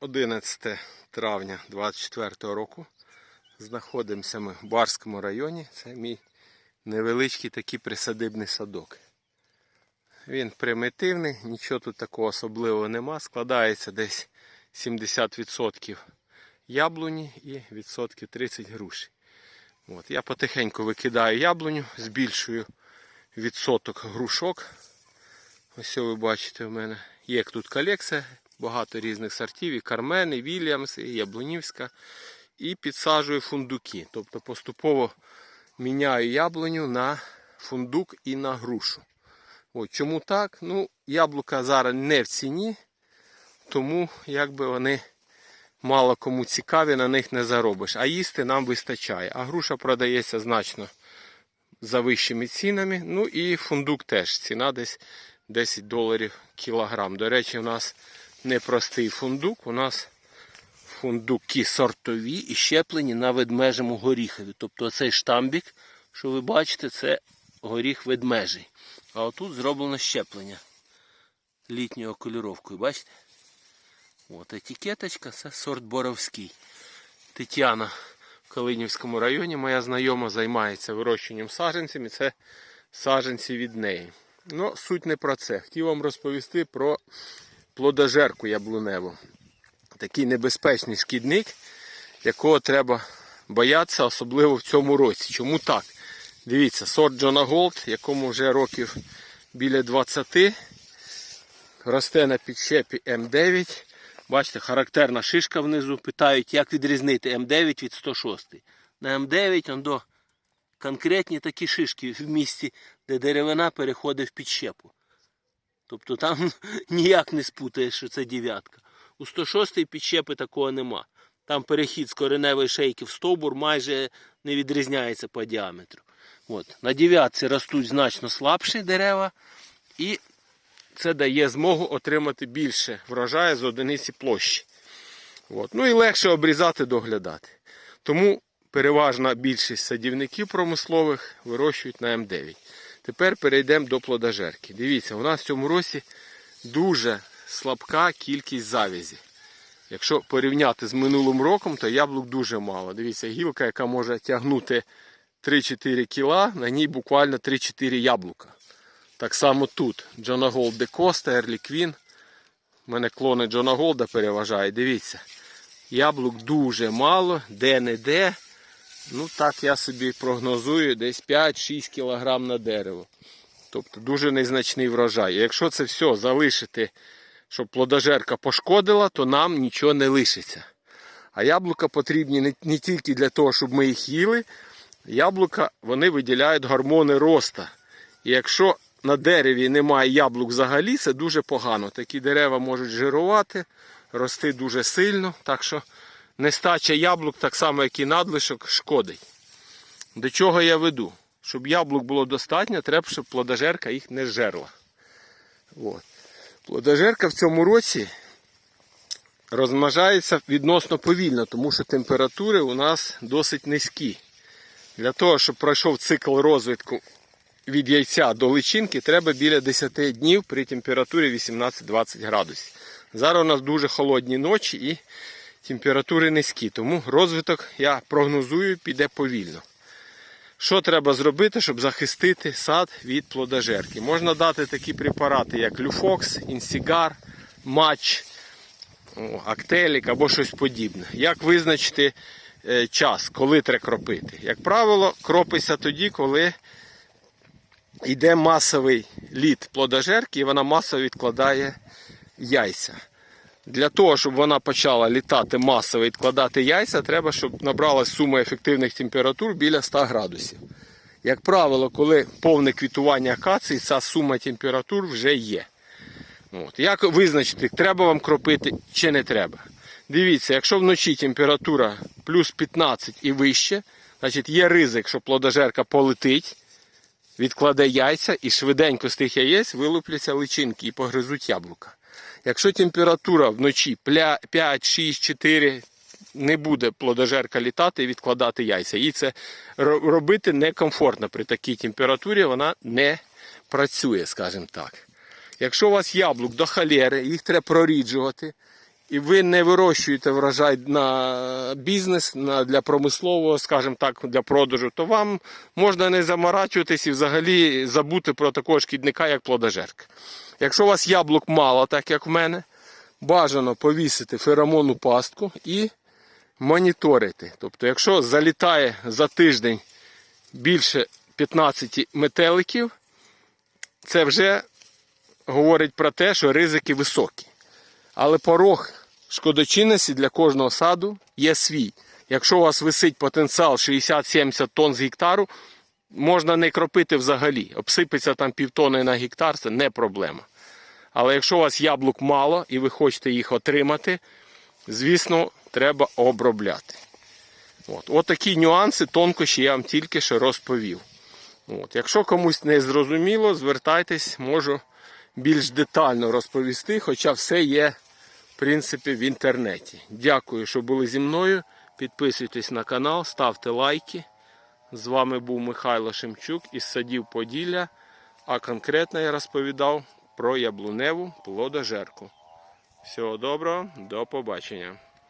11 травня 24 року. Знаходимося ми в Барському районі. Це мій невеличкий такий присадибний садок. Він примітивний, нічого тут такого особливого нема. Складається десь 70% яблуні і відсотків 30 груші. От, я потихеньку викидаю яблуню, збільшую відсоток грушок. Ось ви бачите в мене. Є тут колекція, багато різних сортів, і Кармен, і Вільямс, і Яблунівська. І підсаджую фундуки. Тобто поступово міняю яблуню на фундук і на грушу. От, чому так? Ну, яблука зараз не в ціні, тому якби вони мало кому цікаві, на них не заробиш. А їсти нам вистачає. А груша продається значно за вищими цінами. Ну і фундук теж. Ціна десь 10 доларів кілограм. До речі, у нас не простий фундук, у нас фундуки сортові і щеплені на ведмежому горіхові. Тобто цей штамбік, що ви бачите, це горіх ведмежий. А отут зроблено щеплення літньою кольоровкою. Бачите? От етикеточка, це сорт Боровський. Тетяна в Калинівському районі, моя знайома, займається вирощенням саджанців, і це саджанці від неї. Ну, суть не про це. Хотів вам розповісти про плодожерку яблуневу. Такий небезпечний шкідник, якого треба боятися, особливо в цьому році. Чому так? Дивіться, сорт Джона Голд, якому вже років біля 20, росте на підщепі М9. Бачите, характерна шишка внизу. Питають, як відрізнити М9 від 106. На М9 он до конкретні такі шишки в місці, де деревина переходить в підщепу. Тобто там ніяк не спутаєш, що це дев'ятка. У 106-й підщепи такого нема. Там перехід з кореневої шейки в стовбур майже не відрізняється по діаметру. От. На дев'ятці ростуть значно слабші дерева, і це дає змогу отримати більше врожаю з одиниці площі. От. Ну і легше обрізати, доглядати. Тому переважна більшість садівників промислових вирощують на М9. Тепер перейдемо до плодожерки. Дивіться, у нас в цьому році дуже слабка кількість завязі. Якщо порівняти з минулим роком, то яблук дуже мало. Дивіться, гілка, яка може тягнути 3-4 кіла, на ній буквально 3-4 яблука. Так само тут. Джона Голд Коста, Ерлі Квін. У мене клони Джона Голда переважають. Дивіться. Яблук дуже мало, де-не-де. Ну так я собі прогнозую десь 5-6 кг на дерево. Тобто дуже незначний врожай. І якщо це все залишити, щоб плодожерка пошкодила, то нам нічого не лишиться. А яблука потрібні не, тільки для того, щоб ми їх їли. Яблука вони виділяють гормони роста. І якщо на дереві немає яблук взагалі, це дуже погано. Такі дерева можуть жирувати, рости дуже сильно. Так що нестача яблук, так само, як і надлишок, шкодить. До чого я веду? Щоб яблук було достатньо, треба, щоб плодожерка їх не жерла. От. Плодожерка в цьому році розмножається відносно повільно, тому що температури у нас досить низькі. Для того, щоб пройшов цикл розвитку від яйця до личинки, треба біля 10 днів при температурі 18-20 градусів. Зараз у нас дуже холодні ночі і температури низькі, тому розвиток я прогнозую піде повільно. Що треба зробити, щоб захистити сад від плодожерки? Можна дати такі препарати, як люфокс, інсігар, матч, актелік або щось подібне. Як визначити е, час, коли треба кропити? Як правило, кропиться тоді, коли йде масовий лід плодожерки і вона масово відкладає яйця. Для того, щоб вона почала літати масово і відкладати яйця, треба, щоб набрала сума ефективних температур біля 100 градусів. Як правило, коли повне квітування акації, ця сума температур вже є. От. Як визначити, треба вам кропити чи не треба? Дивіться, якщо вночі температура плюс 15 і вище, значить є ризик, що плодожерка полетить, відкладе яйця і швиденько з тих яєць вилупляться личинки і погризуть яблука. Якщо температура вночі 5, 6, 4, не буде плодожерка літати і відкладати яйця. Їй це робити некомфортно при такій температурі, вона не працює, скажімо так. Якщо у вас яблук до халери, їх треба проріджувати. і ви не вирощуєте врожай на бізнес, на, для промислового, скажімо так, для продажу, то вам можна не заморачуватись і взагалі забути про такого шкідника, як плодожерка. Якщо у вас яблук мало, так як в мене, бажано повісити феромонну пастку і моніторити. Тобто, якщо залітає за тиждень більше 15 метеликів, це вже говорить про те, що ризики високі. Але порог шкодочинності для кожного саду є свій. Якщо у вас висить потенціал 60-70 тонн з гектару, можна не кропити взагалі. Обсипеться там півтони на гектар, це не проблема. Але якщо у вас яблук мало і ви хочете їх отримати, звісно, треба обробляти. От. От такі нюанси, тонкощі я вам тільки що розповів. От. Якщо комусь не зрозуміло, звертайтесь, можу більш детально розповісти, хоча все є в принципі в інтернеті. Дякую, що були зі мною. Підписуйтесь на канал, ставте лайки. З вами був Михайло Шемчук із садів Поділля. А конкретно я розповідав про яблуневу плодожерку. Всього доброго, до побачення.